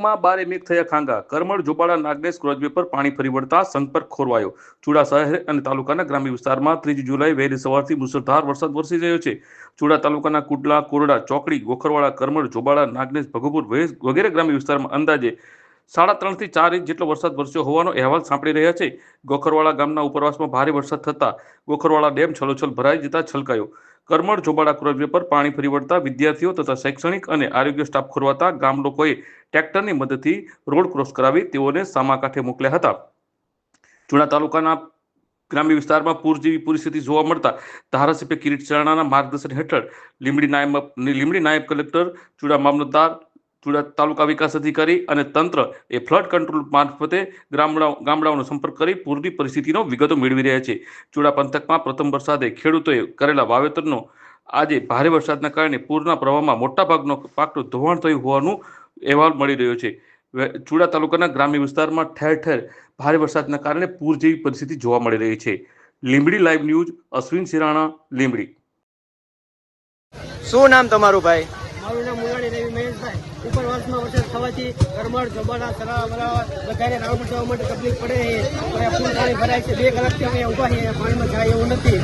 પંથકમાં બારે મેઘ થયા ખાંગા. કરમળ જોબાળા નાગનેશ ક્રોજવે પર પાણી ફરી વળતા સંપર્ક ખોરવાયો. ચુડા શહેર અને તાલુકાના ગ્રામ્ય વિસ્તારમાં ત્રીજી જુલાઈ વહેલી સવારથી મુસળધાર વરસાદ વરસી રહ્યો છે. ચુડા તાલુકાના કુડલા કોરડા, ચોકડી, ગોખરવાડા, કરમળ જોબાળા નાગનેશ ભગુપુર વગેરે ગ્રામ્ય વિસ્તારમાં અંદાજે સાડા ત્રણથી ચાર ઇંચ જેટલો વરસાદ વરસ્યો હોવાનો અહેવાલ સાંપડી રહ્યા છે. ગોખરવાળા ગામના ઉપરવાસમાં ભારે વરસાદ થતાં ગોખરવાળા ડેમ છલોછલ ભરાઈ જતા છલકાયો. કરમળ જોબાળા ક્રોઝવે પર પાણી ફરી વળતા વિદ્યાર્થીઓ તથા શૈક્ષણિક અને આરોગ્ય સ્ટાફ ખોરવાતા ગામ લોકોએ ટ્રેક્ટરની મદદથી રોડ ક્રોસ કરાવી તેઓને સામા કાંઠે મોકલ્યા હતા. ચુડા તાલુકાના ગ્રામ્ય વિસ્તારમાં પૂર જેવી પરિસ્થિતિ જોવા મળતા ધારાસભ્ય કિરીટ ચરણાના માર્ગદર્શન હેઠળ લીંબડી નાયબ લીંબડી નાયબ કલેક્ટર ચુડા મામલતદાર ચુડા તાલુકા વિકાસ અધિકારી અને તંત્ર એ ફ્લડ કંટ્રોલ મારફતે ગામડાઓ ગામડાઓનો સંપર્ક કરી પૂરની પરિસ્થિતિનો વિગતો મેળવી રહ્યા છે. ચુડા પંથકમાં પ્રથમ વરસાદે ખેડૂતોએ કરેલા વાવેતરનો આજે ભારે વરસાદના કારણે પૂરના પ્રવાહમાં મોટાભાગનો પાકનું ધોવાણ થયું હોવાનું અહેવાલ મળી રહ્યો છે. ચુડા તાલુકાના ગ્રામ્ય વિસ્તારમાં ઠેર ઠેર ભારે વરસાદના કારણે પૂર જેવી પરિસ્થિતિ જોવા મળી રહી છે. Limbdi live news Ashwin Sirana, Limbdi. શું નામ તમારું ભાઈ? મારું નામ મુલાણી રવિ મહેશભાઈ. ઉપરવાસમાં વરસાદ થવાથી કરમળ જબાડા સરા બરાબર બધાને રાઉન્ડ જવા માટે તકલીફ પડે છે. ફૂલ પાણી ભરાય છે. બે કલાકથી અમે ઊભા છીએ. પાણીમાં જાય એવું નથી.